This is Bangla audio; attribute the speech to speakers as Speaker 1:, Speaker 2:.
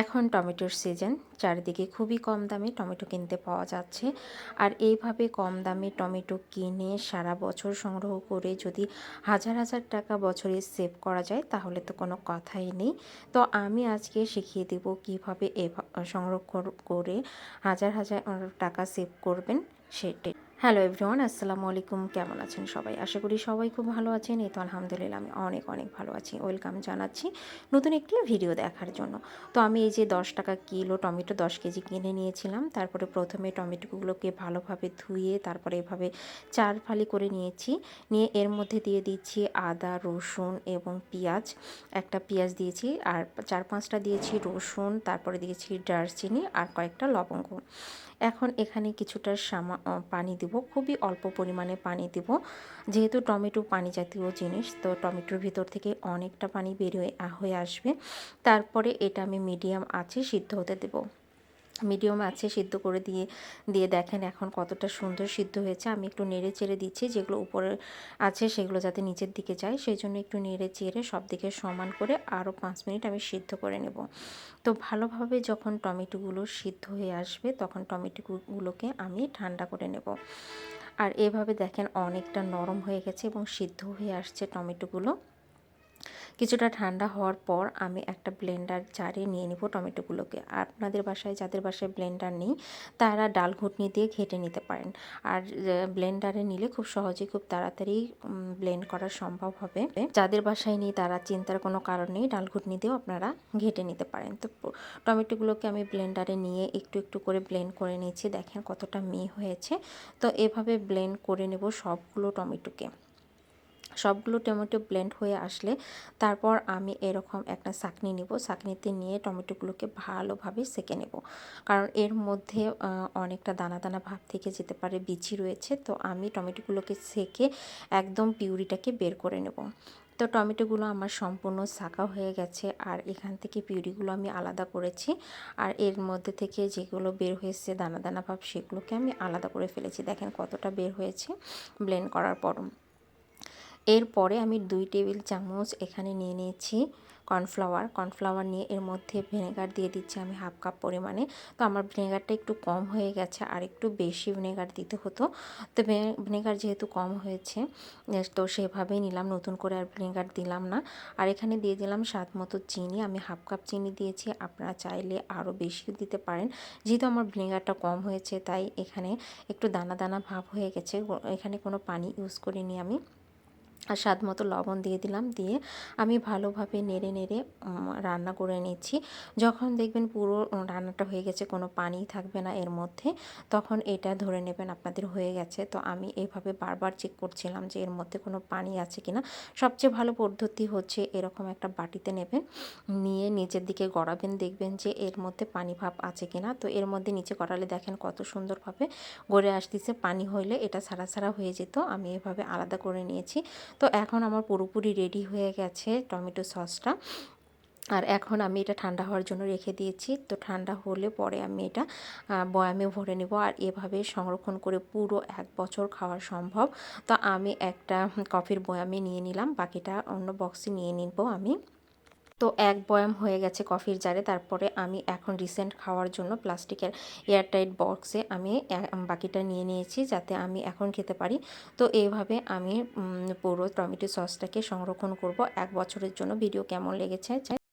Speaker 1: এখন টমেটোর সিজন, চারিদিকে খুবই কম দামে টমেটো কিনতে পাওয়া যাচ্ছে। আর এইভাবে কম দামে টমেটো কিনে সারা বছর সংগ্রহ করে যদি হাজার হাজার টাকা বছরে সেভ করা যায়, তাহলে তো কোনো কথাই নেই। তো আমি আজকে শিখিয়ে দেব কীভাবে সংরক্ষণ করে হাজার হাজার টাকা সেভ করবেন সেটি হ্যালো এভরিওয়ান, আসসালামু আলাইকুম। কেমন আছেন সবাই? আশা করি সবাই খুব ভালো আছেন। এই তো আলহামদুলিল্লাহ, আমি অনেক অনেক ভালো আছি। ওয়েলকাম জানাচ্ছি নতুন একটি ভিডিও দেখার জন্য। তো আমি এই যে দশ টাকা কিলো টমেটো দশ কেজি কিনে নিয়েছিলাম। তারপরে প্রথমে টমেটোগুলোকে ভালোভাবে ধুয়ে তারপরে এভাবে চার ফালি করে নিয়েছি। নিয়ে এর মধ্যে দিয়ে দিচ্ছি আদা, রসুন এবং পেঁয়াজ। একটা পেঁয়াজ দিয়েছি আর চার পাঁচটা দিয়েছি রসুন, তারপরে দিয়েছি দারচিনি আর কয়েকটা লবঙ্গ। এখন এখানে কিছুটা সামা পানি দিব। খুবই অল্প পরিমাণে পানি দিব। যেহেতু টমেটো পানি জাতীয় জিনিস, তো টমেটোর ভিতর থেকে অনেকটা পানি বের হয়ে হয়ে আসবে। তারপরে এটা আমি মিডিয়াম আছে সিদ্ধ হতে দেবো। মিডিয়াম আছে সিদ্ধ করে দিয়ে দিয়ে দেখেন এখন কতটা সুন্দর সিদ্ধ হয়েছে। আমি একটু নেড়ে চেড়ে দিচ্ছি, যেগুলো উপরে আছে সেগুলো যাতে নিচের দিকে যায়। সেই জন্য একটু নেড়ে চেড়ে সব দিকে সমান করে আরও পাঁচ মিনিট আমি সিদ্ধ করে নেব। তো ভালোভাবে যখন টমেটোগুলো সিদ্ধ হয়ে আসবে, তখন টমেটোগুলোকে আমি ঠান্ডা করে নেব। আর এভাবে দেখেন অনেকটা নরম হয়ে গেছে এবং সিদ্ধ হয়ে আসছে টমেটোগুলো। কিছুটা ঠান্ডা হওয়ার পর আমি একটা ব্লেন্ডার জারে নিয়ে নিব টমেটোগুলোকে। আপনাদের বাসায় যাদের বাসায় ব্লেন্ডার নেই, তারা ডাল ঘুটনি দিয়ে ঘেটে নিতে পারেন। আর ব্লেন্ডারে নিলে খুব সহজেই খুব তাড়াতাড়ি ব্লেন্ড করা সম্ভব হবে। যাদের বাসায় নেই, তারা চিন্তার কোনো কারণ নেই, ডাল ঘুটনি দিয়েও আপনারা ঘেটে নিতে পারেন। তো টমেটোগুলোকে আমি ব্লেন্ডারে নিয়ে একটু একটু করে ব্লেন্ড করে নিয়েছি। দেখেন কতটা মেয়ে হয়েছে। তো এভাবে ব্লেন্ড করে নেব সবগুলো টমেটোকে। সবগুলো টমেটো ব্লেন্ড হয়ে আসলে তারপর আমি এরকম একটা চাকনি নিব। চাকনিতে নিয়ে টমেটোগুলোকে ভালোভাবে সেকে নেব। কারণ এর মধ্যে অনেকটা দানা দানা ভাব থেকে যেতে পারে, বিচি রয়েছে। তো আমি টমেটোগুলোকে সেকে একদম পিউরিটাকে বের করে নেব। তো টমেটোগুলো আমার সম্পূর্ণ শাঁকা হয়ে গেছে আর এখান থেকে পিউরিগুলো আমি আলাদা করেছি। আর এর মধ্যে থেকে যেগুলো বের হয়েছে, দানা দানা ভাব, সেগুলোকে আমি আলাদা করে ফেলেছি। দেখেন কতটা বের হয়েছে ব্লেন্ড করার পর এরপরে আমি দুই টেবিল চামচ এখানে নিয়ে নিয়েছি কর্নফ্লাওয়ার। কর্নফ্লাওয়ার নিয়ে এর মধ্যে ভিনেগার দিয়ে দিচ্ছি আমি হাফ কাপ পরিমাণে। তো আমার ভিনেগারটা একটু কম হয়ে গেছে, আর একটু বেশি ভিনেগার দিতে হতো। তো ভিনেগার যেহেতু কম হয়েছে তো সেভাবেই নিলাম, নতুন করে আর ভিনেগার দিলাম না। আর এখানে দিয়ে দিলাম স্বাদ মতো চিনি, আমি হাফ কাপ চিনি দিয়েছি, আপনারা চাইলে আরও বেশিও দিতে পারেন। যেহেতু আমার ভিনেগারটা কম হয়েছে, তাই এখানে একটু দানা দানা ভাব হয়ে গেছে এখানে কোনো পানি ইউজ করিনি আমি। আর স্বাদ মতো লবণ দিয়ে দিলাম, দিয়ে আমি ভালোভাবে নেড়ে নেড়ে রান্না করে নিচ্ছি। যখন দেখবেন পুরো রান্নাটা হয়ে গেছে, কোনো পানি থাকবে না এর মধ্যে, তখন এটা ধরে নেবেন আপনাদের হয়ে গেছে। তো আমি এইভাবে বারবার চেক করছিলাম যে এর মধ্যে কোনো পানি আছে কিনা। সবচেয়ে ভালো পদ্ধতি হচ্ছে এরকম একটা বাটিতে নেবেন, নিয়ে নিচের দিকে গড়াবেন, দেখবেন যে এর মধ্যে পানি ভাব আছে কি না তো এর মধ্যে নিচে গড়ালে দেখেন কত সুন্দরভাবে গড়ে আসতেছে, পানি হইলে এটা ছাড়া ছাড়া হয়ে যেত। আমি এভাবে আলাদা করে নিয়েছি। তো এখন আমার পুরোপুরি রেডি হয়ে গেছে টমেটো সসটা। আর এখন আমি এটা ঠান্ডা হওয়ার জন্য রেখে দিয়েছি। তো ঠান্ডা হলে পরে আমি এটা বয়ামে ভরে নেব। আর এভাবে সংরক্ষণ করে পুরো এক বছর খাওয়া সম্ভব। তো আমি একটা কফির বয়ামে নিয়ে নিলাম। বাকিটা অন্য বক্সে নিয়ে নিব আমি। তো এক বয়াম হয়ে গেছে কফির জারে। তারপরে আমি এখন রিসেন্ট খাওয়ার জন্য প্লাস্টিকের এয়ারটাইট বক্সে আমি বাকিটা নিয়ে নিয়েছি যাতে আমি এখন খেতে পারি। তো এইভাবে আমি পুরো টমেটো সসটাকে সংরক্ষণ করব। এক বছরের জন্য। ভিডিও কেমন লেগেছে?